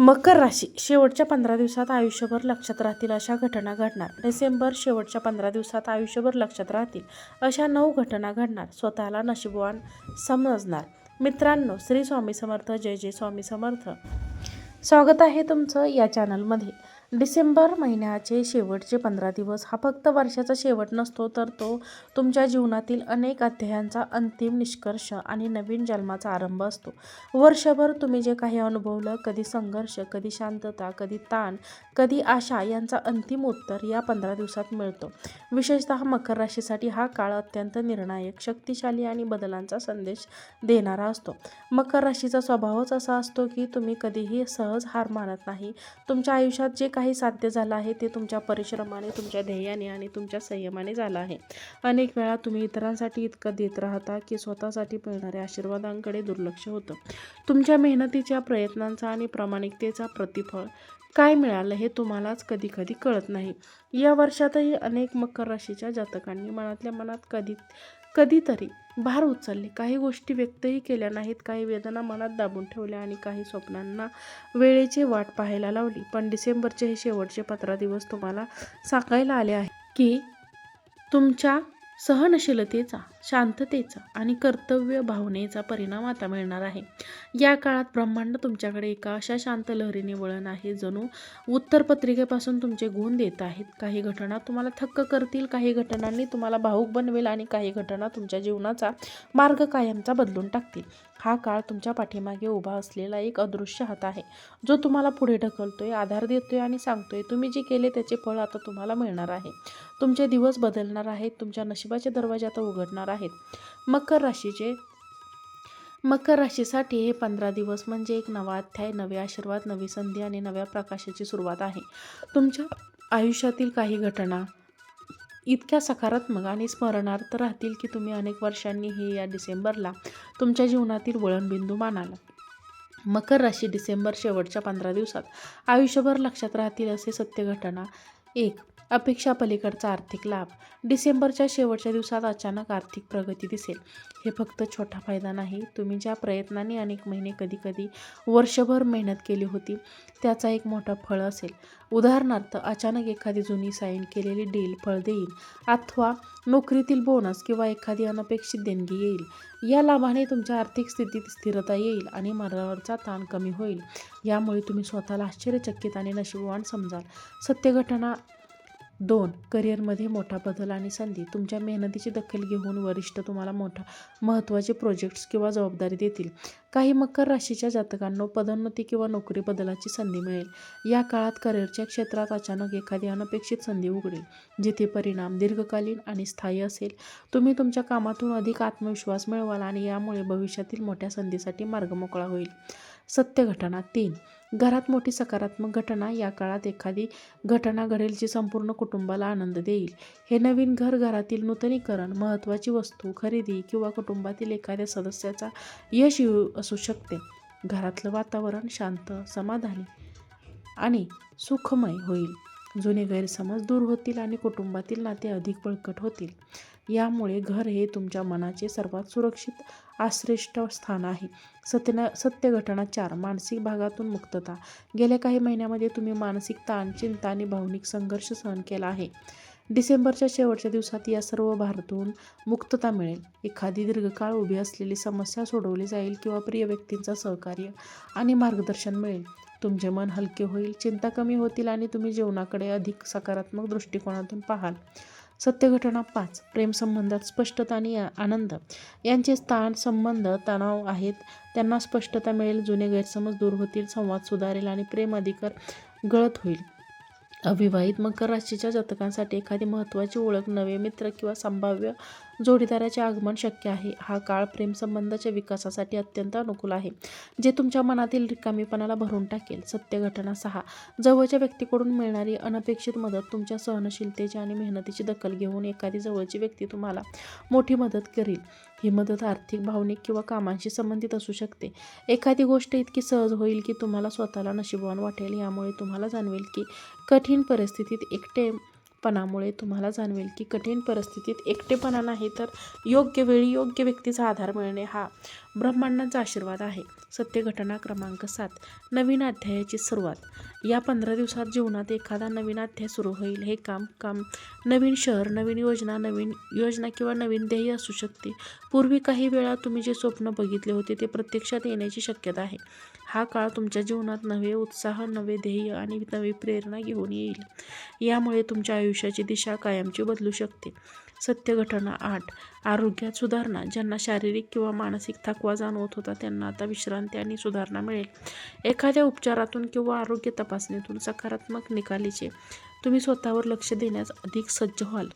मकर राशी शेवटच्या पंधरा दिवसात आयुष्यभर लक्षात राहतील अशा घटना घडणार. डिसेंबर शेवटच्या पंधरा दिवसात आयुष्यभर लक्षात राहतील अशा नऊ घटना घडणार. स्वतःला नशीबवान समजणार. मित्रांनो श्री स्वामी समर्थ जय जय स्वामी समर्थ. स्वागत आहे तुमचं या चॅनलमध्ये डिसेंबर महिन्याचे शेवटचे पंधरा दिवस हा फक्त वर्षाचा शेवट नसतो तर तो तुमच्या जीवनातील अनेक अध्यायांचा अंतिम निष्कर्ष आणि नवीन जन्माचा आरंभ असतो. वर्षभर तुम्ही जे काही अनुभवलं कधी संघर्ष कधी शांतता कधी ताण कधी आशा यांचा अंतिम उत्तर या पंधरा दिवसात मिळतो. विशेषतः मकर राशीसाठी हा काळ अत्यंत निर्णायक शक्तिशाली आणि बदलांचा संदेश देणारा असतो. मकर राशीचा स्वभावच असा असतो की तुम्ही कधीही सहज हार मानत नाही. तुमच्या आयुष्यात जे काही साध्य झालं आहे ते तुमच्या परिश्रमाने तुमच्या ध्येयाने आणि तुमच्या संयमाने झालं आहे. अनेक वेळा तुम्ही इतरांसाठी इतकं देत राहता की स्वतःसाठी मिळणाऱ्या आशीर्वादांकडे दुर्लक्ष होतं. तुमच्या मेहनतीच्या प्रयत्नांचा आणि प्रामाणिकतेचा प्रतिफळ काय मिळालं हे तुम्हालाच कधी कधी कळत नाही. या वर्षातही अनेक मकर राशीच्या जातकांनी मनातल्या मनात कधी कधीतरी भार उचलले. काही गोष्टी व्यक्तही केल्या नाहीत. काही वेदना मनात दाबून ठेवल्या आणि काही स्वप्नांना वेळेची वाट पाहायला लावली. पण डिसेंबरचे हे शेवटचे पंधरा दिवस तुम्हाला सांगायला आले आहे की तुमच्या सहनशीलतेचा शांततेचा आणि कर्तव्य भावनेचा परिणाम आता मिळणार आहे. या काळात ब्रह्मांड तुमच्याकडे एका अशा शांत लहरीने वळण आहे जणू उत्तर पत्रिकेपासून तुमचे गुण देत आहेत. काही घटना तुम्हाला थक्क करतील काही घटनांनी तुम्हाला भाऊक बनवेल आणि काही घटना तुमच्या जीवनाचा मार्ग कायमचा बदलून टाकतील. हा काळ तुमच्या पाठीमागे उभा असलेला एक अदृश्य हात आहे जो तुम्हाला पुढे ढकलतोय आधार देतोय आणि सांगतोय तुम्ही जे केले त्याचे फळ आता तुम्हाला मिळणार आहे. तुमचे दिवस बदलणार आहेत तुमच्या नशिबाचे दरवाजे आता उघडणार आहेत. मकर राशीचे मकर राशीसाठी हे पंधरा दिवस म्हणजे एक नवा अध्याय नवे आशीर्वाद नवी संधी आणि नव्या प्रकाशाची सुरुवात आहे. तुमच्या आयुष्यातील काही घटना इतक्या सकारात्मक आणि स्मरणार्थ राहतील की तुम्ही अनेक वर्षांनी हे या डिसेंबरला तुमच्या जीवनातील वळणबिंदू मानाल. मकर राशी डिसेंबर शेवटच्या पंधरा दिवसात आयुष्यभर लक्षात राहतील असे सत्य घटना एक. अपेक्षा पलीकडचा आर्थिक लाभ. डिसेंबरच्या शेवटच्या दिवसात अचानक आर्थिक प्रगती दिसेल. हे फक्त छोटा फायदा नाही. तुम्ही ज्या प्रयत्नांनी अनेक महिने कधीकधी वर्षभर मेहनत केली होती त्याचा एक मोठा फळ असेल. उदाहरणार्थ अचानक एखादी जुनी साईन केलेली डील फळ देईल अथवा नोकरीतील बोनस किंवा एखादी अनपेक्षित देणगी येईल. या लाभाने तुमच्या आर्थिक स्थितीत स्थिरता येईल आणि मनावरचा ताण कमी होईल. यामुळे तुम्ही स्वतःला आश्चर्यचकित आणि नशीबवान समजाल. सत्यघटना दोन करिअरमध्ये मोठा बदल आणि संधी. तुमच्या मेहनतीची दखल घेऊन वरिष्ठ तुम्हाला मोठा महत्त्वाचे प्रोजेक्ट्स किंवा जबाबदारी देतील. काही मकर राशीच्या जातकांना पदोन्नती किंवा नोकरी बदलाची संधी मिळेल. या काळात करिअरच्या क्षेत्रात अचानक एखादी अनपेक्षित संधी उघडेल जिथे परिणाम दीर्घकालीन आणि स्थायी असेल. तुम्ही तुमच्या कामातून अधिक आत्मविश्वास मिळवाल आणि यामुळे भविष्यातील मोठ्या संधीसाठी मार्ग मोकळा होईल. सत्य घटना तीन घरात मोठी सकारात्मक घटना या काळात एखादी घटना घडेल जी संपूर्ण कुटुंबाला आनंद देईल. हे नवीन घर घरातील नूतनीकरण महत्त्वाची वस्तू खरेदी किंवा कुटुंबातील एखाद्या सदस्याचा यश येऊ असू शकते. घरातलं वातावरण शांत समाधानी आणि सुखमय होईल. जुने गैरसमज दूर होतील आणि कुटुंबातील नाते अधिक बळकट होतील. यामुळे घर हे तुमच्या मनाचे सर्वात सुरक्षित आश्रेष्ठ स्थान आहे. सत्य सत्य घटना चार मानसिक भागातून मुक्तता. गेल्या काही महिन्यामध्ये तुम्ही मानसिक ताण चिंता आणि भावनिक संघर्ष सहन केला आहे. डिसेंबरच्या शेवटच्या दिवसात या सर्व भारातून मुक्तता मिळेल. एखादी दीर्घकाळ उभी असलेली समस्या सोडवली जाईल किंवा प्रिय व्यक्तींचा सहकार्य आणि मार्गदर्शन मिळेल. तुमचे मन हलके होईल चिंता कमी होतील आणि तुम्ही जीवनाकडे अधिक सकारात्मक दृष्टिकोनातून पाहाल. सत्यघटना पाच प्रेमसंबंधात स्पष्टता आणि आनंद. यांचे स्थान संबंध तणाव आहेत. त्यांना स्पष्टता मिळेल जुने गैरसमज दूर होतील संवाद सुधारेल आणि प्रेम अधिकार गळत होईल. अविवाहित मकर राशीच्या जातकांसाठी एखादी महत्त्वाची ओळख नवे मित्र किंवा संभाव्य जोडीदाराचे आगमन शक्य आहे. हा काळ प्रेमसंबंधाच्या विकासासाठी अत्यंत अनुकूल आहे. जे तुमच्या मनातील रिकामीपणाला भरून टाकेल. सत्य घटना सहा. जवळच्या व्यक्तीकडून मिळणारी अनपेक्षित मदत तुमच्या सहनशीलतेची आणि मेहनतीची दखल घेऊन एखादी जवळची व्यक्ती तुम्हाला मोठी मदत करेल. ही मदत आर्थिक भावनिक किंवा कामांशी संबंधित असू शकते. एखादी गोष्ट इतकी सहज होईल की तुम्हाला स्वतःला नशिबवान वाटेल. यामुळे तुम्हाला जाणवेल की कठीण परिस्थितीत एकटे पणामुळे तुम्हाला जाणवेल की कठीण परिस्थितीत एकटेपणा नाही तर योग्य वेळी योग्य व्यक्तीचा आधार मिळणे हा ब्रह्मांडाचा आशीर्वाद आहे. सत्य घटना क्रमांक सात नवीन अध्यायाची सुरुवात. या पंधरा दिवसात जीवनात एखादा नवीन अध्याय सुरू होईल. हे काम काम नवीन शहर नवीन योजना नवीन योजना किंवा नवीन ध्येय असू शकते. पूर्वी काही वेळा तुम्ही जे स्वप्न बघितले होते ते प्रत्यक्षात येण्याची शक्यता आहे. हा काळ तुमच्या जीवनात नवे उत्साह नवे ध्येय आणि नवी प्रेरणा घेऊन येईल. यामुळे तुमच्या आयुष्याची दिशा कायमची बदलू शकते. सत्य घटना आठ आरोग्यात सुधारणा. ज्यांना शारीरिक किंवा मानसिक थकवा जाणवत होता त्यांना आता विश्रांती आणि सुधारणा मिळेल. एखाद्या उपचारातून किंवा आरोग्य तपासणीतून सकारात्मक निकालीचे तुम्ही स्वतःवर लक्ष देण्यास अधिक सज्ज व्हाल.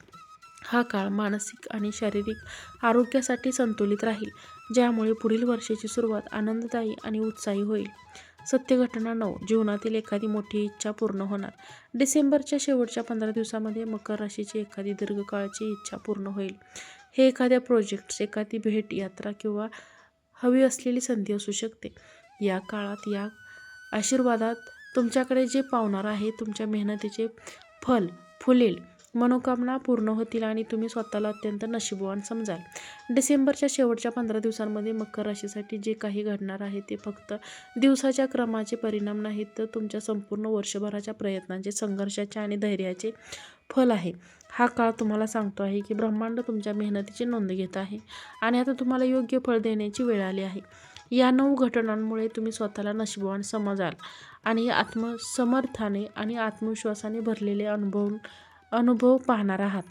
हा काळ मानसिक आणि शारीरिक आरोग्यासाठी संतुलित राहील. ज्यामुळे पुढील वर्षाची सुरुवात आनंददायी आणि उत्साही होईल. सत्य घटना नऊ जीवनातील एखादी मोठी इच्छा पूर्ण होणार. डिसेंबरच्या शेवटच्या पंधरा दिवसामध्ये मकर राशीची एखादी दीर्घकाळची इच्छा पूर्ण होईल. हे एखाद्या प्रोजेक्ट्स एखादी भेट यात्रा किंवा हवी असलेली संधी असू शकते. या काळात या आशीर्वादात तुमच्याकडे जे पावणार आहे तुमच्या मेहनतीचे फल फुलेल मनोकामना पूर्ण होतील आणि तुम्ही स्वतःला अत्यंत नशीबवान समजाल. डिसेंबरच्या शेवटच्या पंधरा दिवसांमध्ये मकर राशीसाठी जे काही घडणार आहे ते फक्त दिवसाच्या क्रमाचे परिणाम नाहीत तर तुमच्या संपूर्ण वर्षभराच्या प्रयत्नांचे संघर्षाचे आणि धैर्याचे फल आहे. हा काळ तुम्हाला सांगतो आहे की ब्रह्मांड तुमच्या मेहनतीची नोंद घेत आहे आणि आता तुम्हाला योग्य फळ देण्याची वेळ आली आहे. या नऊ घटनांमुळे तुम्ही स्वतःला नशीबवान समजाल आणि आत्मसमर्थाने आणि आत्मविश्वासाने भरलेले अनुभव अनुभव पाहणार आहात.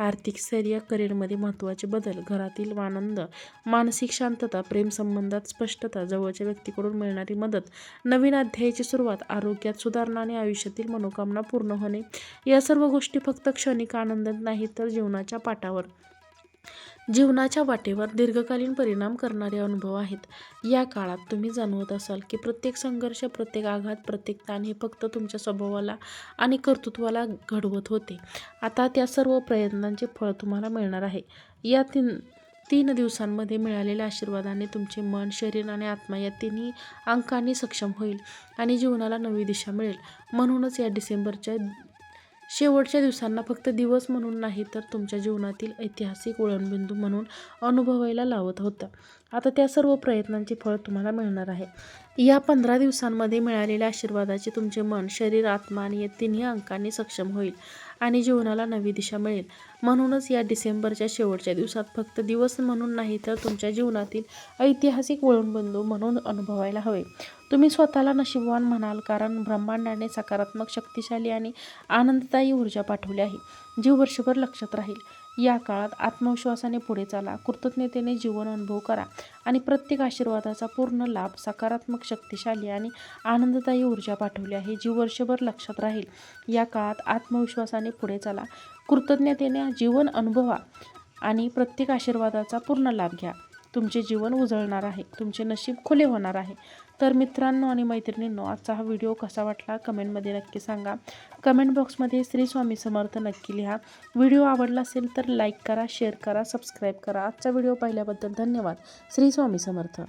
आर्थिक स्थैर्य करिअरमध्ये महत्त्वाचे बदल घरातील आनंद मानसिक शांतता प्रेमसंबंधात स्पष्टता जवळच्या व्यक्तीकडून मिळणारी मदत नवीन अध्यायाची सुरुवात आरोग्यात सुधारणा आणि आयुष्यातील मनोकामना पूर्ण होणे या सर्व गोष्टी फक्त क्षणिक आनंदात नाही तर जीवनाच्या पाठावर. जीवनाच्या वाटेवर दीर्घकालीन परिणाम करणारे अनुभव आहेत. या काळात तुम्ही जाणवत असाल की प्रत्येक संघर्ष प्रत्येक आघात प्रत्येक ताण हे फक्त तुमच्या स्वभावाला आणि कर्तृत्वाला घडवत होते. आता त्या सर्व प्रयत्नांचे फळ तुम्हाला मिळणार आहे. या तीन तीन दिवसांमध्ये मिळालेल्या आशीर्वादाने तुमचे मन शरीर आणि आत्मा या तिन्ही अंकांनी सक्षम होईल आणि जीवनाला नवी दिशा मिळेल. म्हणूनच या डिसेंबरच्या शेवटच्या दिवसांना फक्त दिवस म्हणून नाही तर तुमच्या जीवनातील ऐतिहासिक वळणबिंदू म्हणून अनुभवायला लावत होता. आता त्या सर्व प्रयत्नांचे फळ तुम्हाला मिळणार आहे या पंधरा दिवसांमध्ये मिळालेल्या आशीर्वादाचे तुमचे मन शरीर आत्मा आणि या तिन्ही अंकांनी सक्षम होईल आणि जीवनाला नवी दिशा मिळेल. म्हणूनच या डिसेंबरच्या शेवटच्या दिवसात फक्त दिवस म्हणून नाही तर तुमच्या जीवनातील ऐतिहासिक वळणबंधू म्हणून अनुभवायला हवे. तुम्ही स्वतःला नशीबवान म्हणाल कारण ब्रह्मांडाने सकारात्मक शक्तिशाली आणि आनंददायी ऊर्जा पाठवली आहे. जी वर्षभर लक्षात राहील. या काळात आत्मविश्वासाने पुढे चाला. कृतज्ञतेने जीवन अनुभव करा आणि प्रत्येक आशीर्वादाचा पूर्ण लाभ सकारात्मक शक्तिशाली आणि आनंददायी ऊर्जा पाठवली आहे. जी वर्षभर लक्षात राहील. या काळात आत्मविश्वासाने पुढे चाला. कृतज्ञतेने जीवन अनुभवा आणि प्रत्येक आशीर्वादाचा पूर्ण लाभ घ्या. तुमचे जीवन उजळणार आहे तुमचे नशीब खुले होणार आहे. तर मित्रांनो आणि मैत्रिणींनो आजचा हा व्हिडिओ कसा वाटला कमेंटमध्ये नक्की सांगा. कमेंट बॉक्समध्ये श्री स्वामी समर्थ नक्की लिहा. व्हिडिओ आवडला असेल तर लाईक करा शेअर करा सबस्क्राईब करा. आजचा व्हिडिओ पाहिल्याबद्दल धन्यवाद. श्री स्वामी समर्थ.